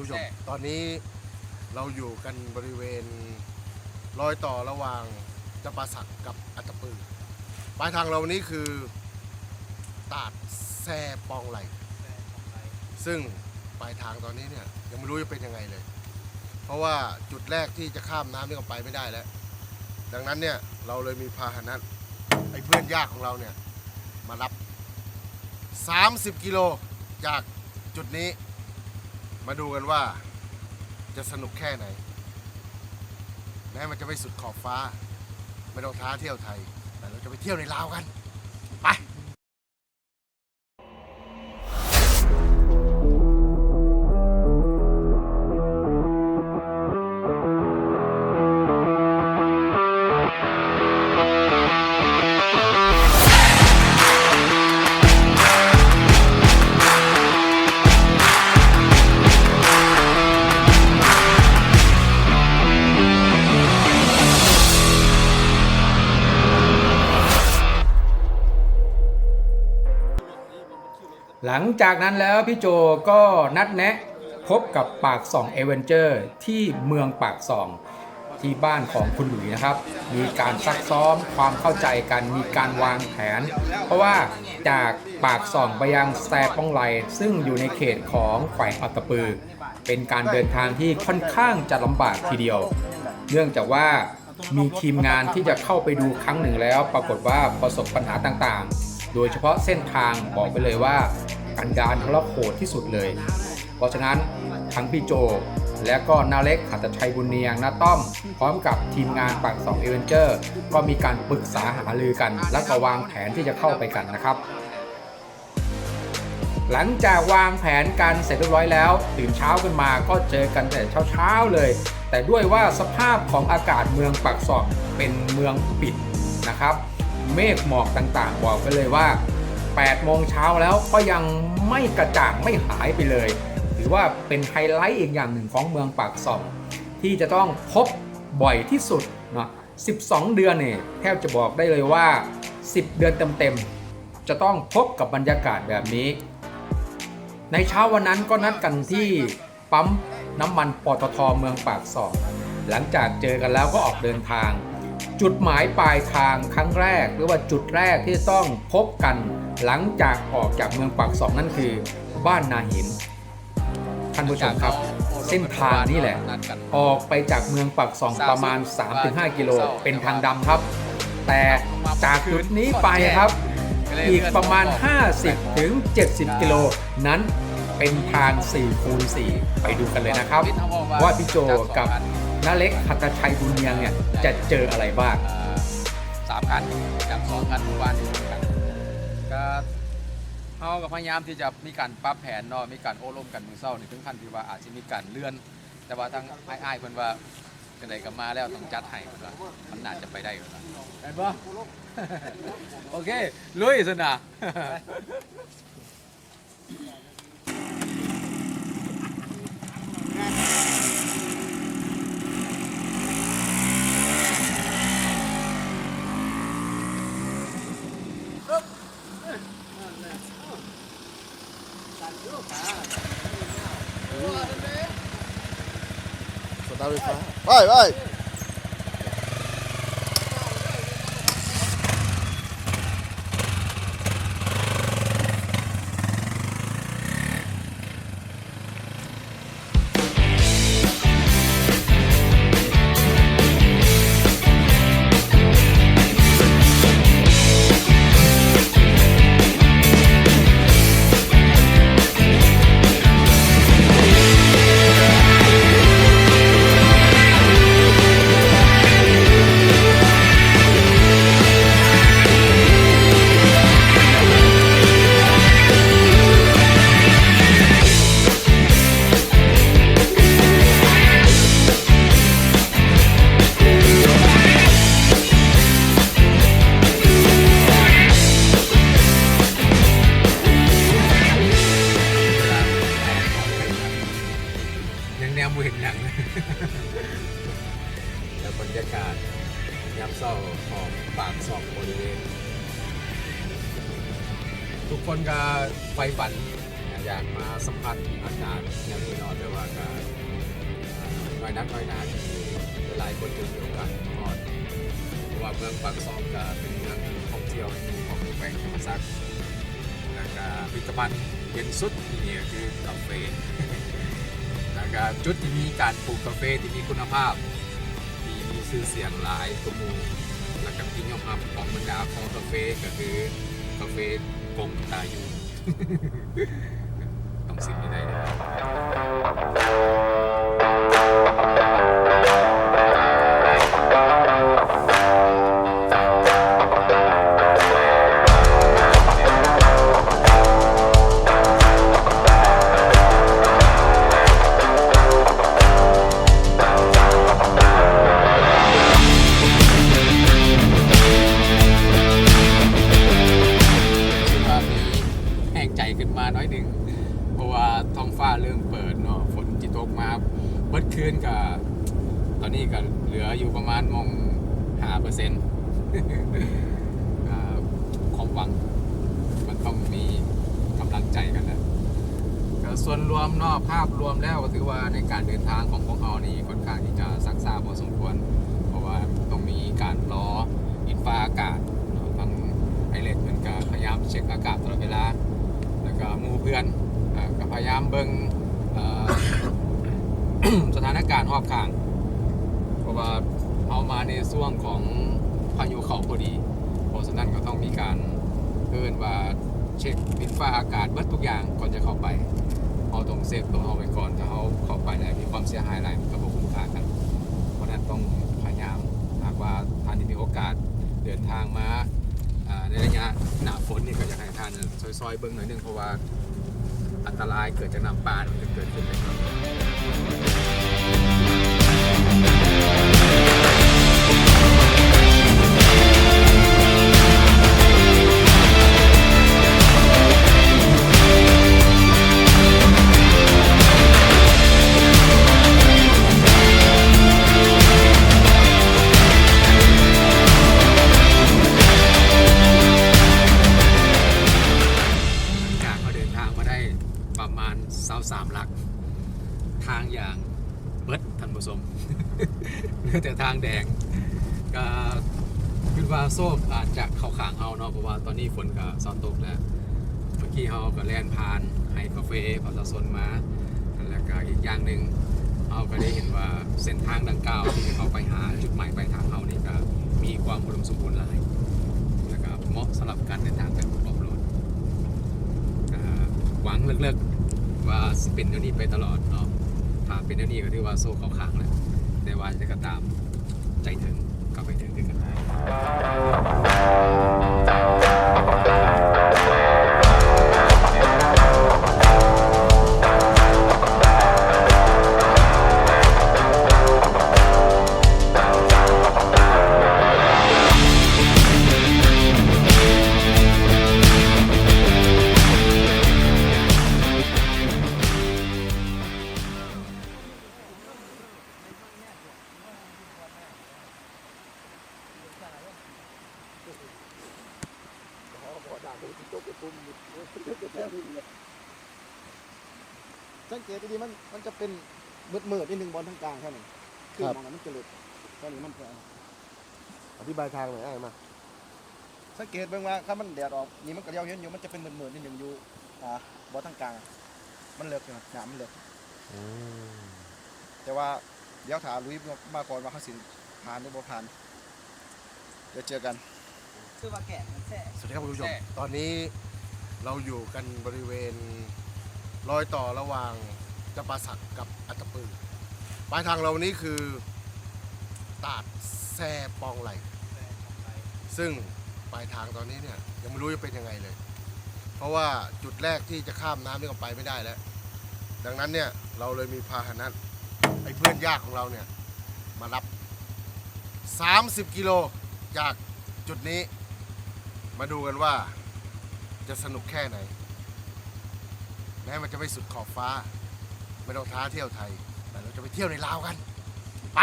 ผู้ชม ตอนนี้เราอยู่กันบริเวณรอยต่อระหว่างจำปาสักกับอัตตปือปลายทางเราวันนี้คือตาดแซ่ปองไหล ซึ่งปลายทางตอนนี้เนี่ยยังไม่รู้จะเป็นยังไงเลย เพราะว่าจุดแรกที่จะข้ามน้ำนี่ก็ไปไม่ได้แล้ว ดังนั้นเนี่ยเราเลยมีพาหนะไอ้เพื่อนยากของเราเนี่ยมารับ 30 กิโลจากจุดนี้ มาดูกันว่าจะสนุกแค่ไหนแม้มันจะไม่สุดขอบฟ้า ไม่ต้องท้าเที่ยวไทย แต่เราจะไปเที่ยวในลาวกัน ไป หลังจากนั้นแล้วพี่โจก็นัดแนะพบกับปากสองเอเวนเจอร์ที่เมืองปากสองที่บ้านของคุณหลุยนะครับ มีการซักซ้อมความเข้าใจกันมีการวางแผน เพราะว่าจากปากส่องไปยังแซป้องไลซึ่งอยู่ในเขตของแขวงอัตปือ เป็นการเดินทางที่ค่อนข้างจะลำบากทีเดียว เนื่องจากว่ามีทีมงานที่จะเข้าไปดูครั้งหนึ่งแล้ว ปรากฏว่าประสบปัญหาต่างๆ โดยเฉพาะเส้นทางบอกไปเลยว่ากันดารทรโหดที่สุดเลย เพราะฉะนั้นทั้งพี่โจ และก็นาเล็กหัตชัยบุญเนียงนาต้อม พร้อมกับทีมงานปากสองเอเวนเจอร์ก็มีการปรึกษาหารือกัน และก็วางแผนที่จะเข้าไปกันนะครับ หลังจากวางแผนกันเสร็จเรียบร้อยแล้ว ตื่นเช้าขึ้นมาก็เจอกันแต่เช้าๆเลย แต่ด้วยว่าสภาพของอากาศเมืองปากซองเป็นเมืองปิดนะครับ เมฆหมอกต่างๆ บอกไปเลยว่า 8 โมงเช้าแล้วก็ยังไม่กระจ่างไม่หายไปเลย ถือว่าเป็นไฮไลท์อีกอย่างหนึ่งของเมืองปากซองที่จะต้องพบบ่อยที่สุดเนาะ12 เดือนเนี่ยแทบจะบอกได้เลยว่า 10 เดือนเต็มๆจะต้องพบกับบรรยากาศแบบนี้ ในเช้าวันนั้นก็นัดกันที่ปั๊มน้ำมันปตทเมืองปากซองหลังจากเจอกันแล้วก็ออกเดินทาง จุดหมายปลายทางครั้งแรก หรือว่าจุดแรกที่ต้องพบกันหลังจากออกจากเมืองปากซองนั่นคือ บ้านนาหินท่านผู้ชมครับ เส้นทางนี่แหละ ออกไปจากเมืองปากซองประมาณ 3-5 กิโลเป็นทางดำครับ แต่จากจุดนี้ไปครับ อีกประมาณ 50ถึง70กิโลนั้นเป็นทาง4คูณ4ไปดูกันเลยนะครับ ว่าพี่โจกับ น้าเล็กหัตถชัยบุญเนียงเนี่ยจะเจออะไรบ้างเอ่อสามคันจากสองคันหมู่บ้านนี่กันก็เขาก็พยายามที่จะมีการปรับแผนเนาะมีการโอ้ร่วมกันมือเศร้าในถึงขั้นที่ว่าอาจจะมีการเลื่อน แต่ว่าทางไอ้ายๆเพิ่นว่ากันใดก็มาแล้วต้องจัดให้เพิ่นว่ามันน่าจะไปได้เพิ่นว่าเห็นปะโอเคลุยสนะ สตาร์ทไฟฟ้าไปไป ยามเศร้าของปากสองบริเวณทุกคนก็ไฟฝัน อยากมาสัมผัสอากาศอย่างนี้นอนแต่ว่าแล้วก็น้อยนักน้อยหนาที่หลายคนจะมีโอกาสมาฮอดเพราะว่าเมืองปากซองก็เป็นเมืองท่องเที่ยวของแขวงธรรมศาสตร์แล้วก็ผลิตภัณฑ์เย็นสุดนี่ก็คือกาแฟแล้วก็จุดที่มีการปลูกกาแฟที่มีคุณภาพ ชื่อเสียงหลายกว่าหมู่แล้วก็ที่ยอมรับของบรรดาคอกาเฟ่ก็คือกาเฟ่กงตายู ต้องสิ่งนี้ได้ มาน้อยหนึ่งเพราะว่าท้องฟ้าเริ่มเปิดเนาะฝนจิตกมาเบิดคืนกับตอนนี้ก็เหลืออยู่ประมาณมองหาเปอร์เซ็นต์ความหวัง มันต้องมีกำลังใจกันนะก็ส่วนรวมเนาะภาพรวมแล้วก็ถือว่าในการเดินทางของพวกเรานี่ค่อนข้างที่จะซักซ่าพอสมควร เพราะว่าต้องมีการล้ออินฟ้าอากาศเนาะทั้งไอเลสเหมือนกับพยายามเช็คอากาศตลอดเวลา ก็หมู่เพื่อนอ่าก็พยายามเบิงสถานการณ์รอบข้าง เพราะว่าเอามาในช่วงของพายุเขาพอดี เพราะฉะนั้นก็ต้องมีการเพิ่นว่าเช็คดินฟ้าอากาศเบิดทุกอย่างก่อนจะเข้าไปเอาตรงเซฟตัวเอาไว้ก่อนถ้าเขาเข้าไปแล้วมีความเสียหายอะไรมันก็บ่คุ้มค่ากัน เพราะนั้นต้องพยายามหากว่าท่านที่มีโอกาสเดินทางมา ในระยะหนาฝนนี่ก็อยากให้ท่านซอยๆเบิ่งหน่อยหนึงเพราะว่าอันตรายเกิดจากน้ำป่ามันจะเกิดขึ้น ท่านผู้ชมเหลือแต่ทางแดงก็คิดว่าโซ่อาจจะเข้าขางเฮาเนาะเพราะว่าตอนนี้ฝนก็ซอนตกแล้วเมื่อกี้เฮาก็แล่นผ่านไฮคาเฟ่พอสะสนมาแล้วก็อีกอย่างหนึ่งเฮาก็ได้เห็นว่าเส้นทางดังกล่าวที่เขาไปหาจุดหมายปลายทางเฮานี่ก็มีความอุดมสมบูรณ์หลายแล้วก็เหมาะสำหรับการเดินทางเป็นออฟโรดหวังเลิกๆว่าสิเป็นเดี๋ยวนี้ไปตลอดเนาะาเป็นเดี๋ยวนี้ก็ถือว่าโซ่เขาขางแล้วแต่ว่าจะก็ตาม สังเกตดีๆมันมันจะเป็นเบิดเมิดนิดนึงบอลทั้งกลางแค่นี้คือครับมองนั้นมันจะหลุดแค่นี้มันจะอธิบายทางหน่อยได้ไหมสังเกตเบิ่งว่าถ้ามันแดดออกนี่มันก็เดียวเห็นอยู่มันจะเป็นเบิดเมิดนิดนึงอยู่อ่าบอลทั้งกลาง มันเลิกอยู่นะหนามมันเลิกแต่ว่าเดี๋ยวถามลุยมาก่อนว่าเขาสิผ่านหรือบ่ผ่านเดี๋ยวเจอกัน คือว่าแก่มันแท้สวัสดีครับคุณผู้ชม ตอนนี้เราอยู่กันบริเวณรอยต่อระหว่างจำปาสักกับอัตตปือปลายทางเราวันนี้คือตาดแซ่ปองไหล ซึ่งปลายทางตอนนี้เนี่ยยังไม่รู้จะเป็นยังไงเลย เพราะว่าจุดแรกที่จะข้ามน้ำนี่ก็ไปไม่ได้แล้ว ดังนั้นเนี่ยเราเลยมีพาหนะไอ้เพื่อนยากของเราเนี่ยมารับ 30 กิโลจากจุดนี้ มาดูกันว่าจะสนุกแค่ไหนแม้มันจะไม่สุดขอบฟ้า ไม่ต้องท้าเที่ยวไทย แต่เราจะไปเที่ยวในลาวกัน ไป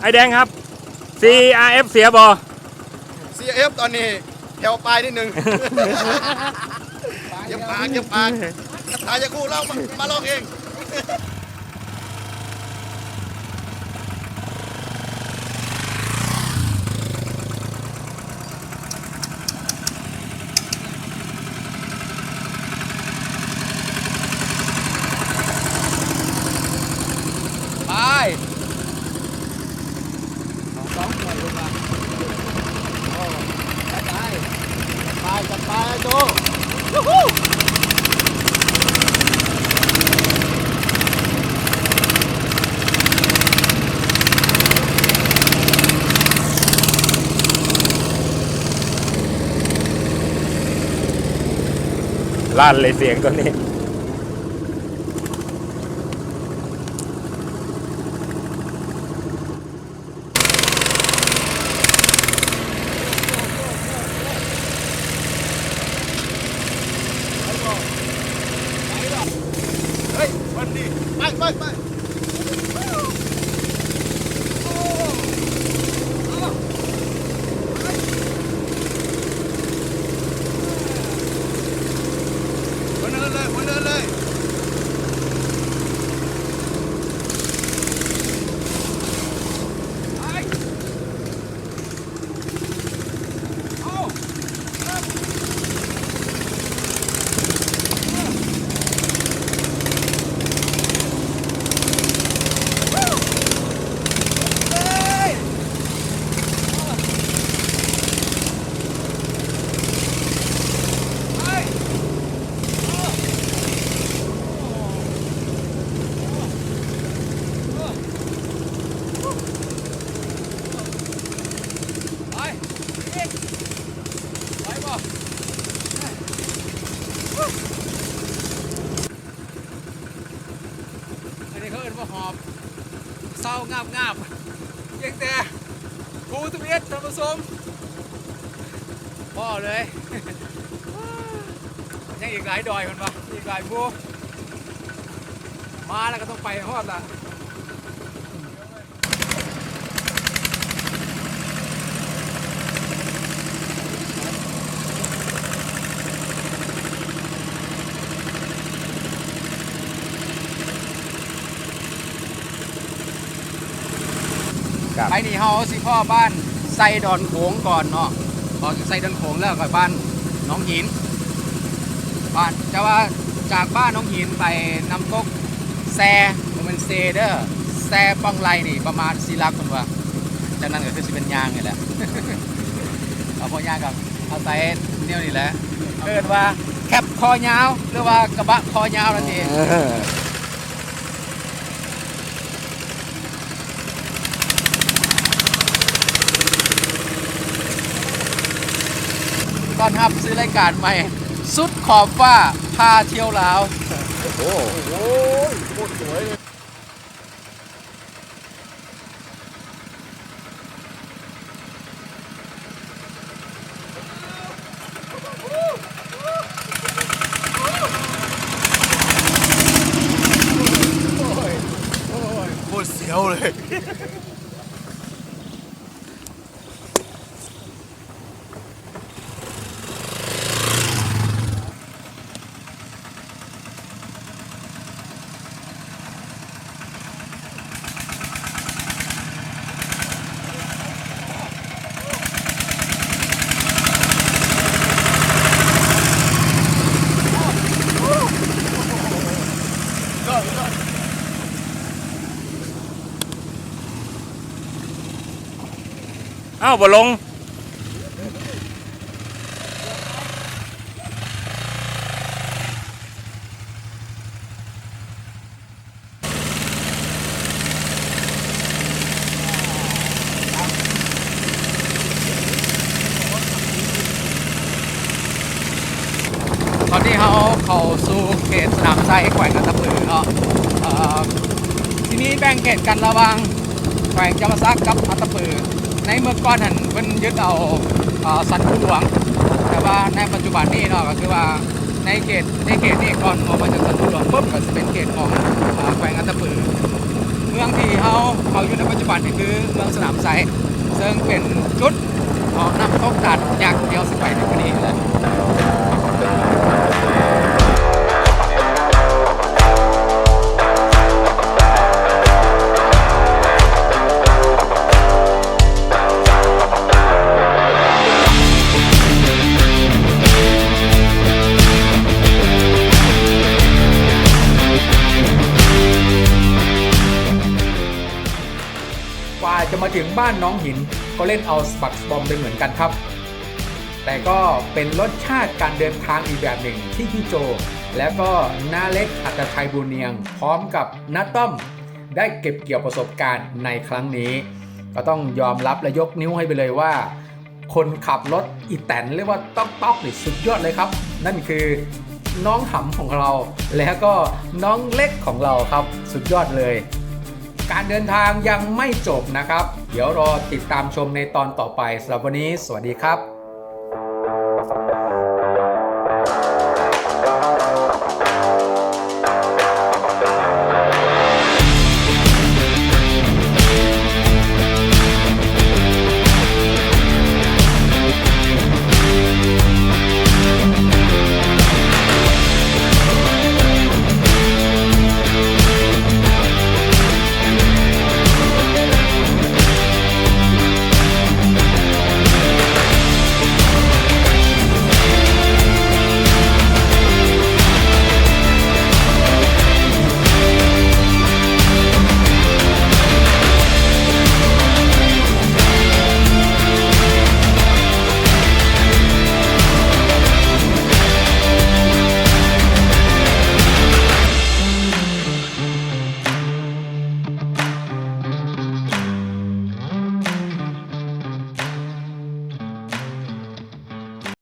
ไอแดงครับ CRF เสียบอ CF ตอนนี้แถวปลายนิดนึง เก็บปากเก็บปากถ่ายจะคู่เล่ามามาลองเอง ไปสองหน่วยลงมาโอ้จัดไป ไปจัดไปโจ ลั่นเลยเสียงตัวนี้ ดีไปไปไปคนเดินเลยคนเดินเลย ไปอีกไปบ่อันนี้เขาเอิ้นว่าหอบเศร้า งาบงาบเพียงแต่กูทุกเอ็ดท่านผู้ชมพ่อเลยยังอีกหลายดอยมันวะอีกหลายบูมาแล้วก็ต้องไปฮอดละ ไอ้นี่เฮาสิพ่อบ้านไซดอนโขงก่อนเนาะพอไซดอนโขงแล้วก็บ้านน้องหิน บ้านจะว่าจากบ้านน้องหินไปน้ำตกแซมันเป็นเซเดอร์แซปังไลนี่ประมาณสีลักคนว่าจากนั้นก็คือสิเป็นยางนี่แหละเอาพอยางกับเอาใส่เนี่ยนี่แหละเกิดว่าแคปคอยาวหรือว่ากระบะคอยาวนั่นเอง ต้อนรับซื้อรายการใหม่ สุดขอบว่าพาเที่ยวลาว โอ้โหโคตรสวยเลย อ้าบ่ลง ตอนนี้เขาเข้าสู่เขตสนามไส้แขวงกันตะปือเนาะเอ่อทีนี้แบ่งเขตกันระหว่างแขวงจำปาซักกับอัตตปือ ในเมื่อก่อนหันเพิ่นยึดเอาสันคูหลวง แต่ว่าในปัจจุบันนี้เนาะก็คือว่าในเขตในเขตนี้ก่อนออกมาจากสันคูหลวงปุ๊บก็จะเป็นเขตของแขวงอัตปือเมืองที่เขาเขาอยู่ในปัจจุบันนี่คือเมืองสนามไซซึ่งเป็นจุดของน้ำตกตัดยักษ์เดียวสไปในวันนี้เลย จะมาถึงบ้านน้องหินก็เล่นเอาสปักบอมไปเหมือนกันครับ แต่ก็เป็นรสชาติการเดินทางอีกแบบหนึ่งที่พี่โจ แล้วก็น้าเล็กอัตชัยบุญเนียง พร้อมกับน้าต้อม ได้เก็บเกี่ยวประสบการณ์ในครั้งนี้ ก็ต้องยอมรับและยกนิ้วให้ไปเลยว่า คนขับรถอีแตนเรียกว่าต๊อกต๊อกนี่สุดยอดเลยครับ นั่นคือน้องหำของเรา แล้วก็น้องเล็กของเราครับ สุดยอดเลย การเดินทางยังไม่จบนะครับ เดี๋ยวรอติดตามชมในตอนต่อไปสำหรับวันนี้ สวัสดีครับ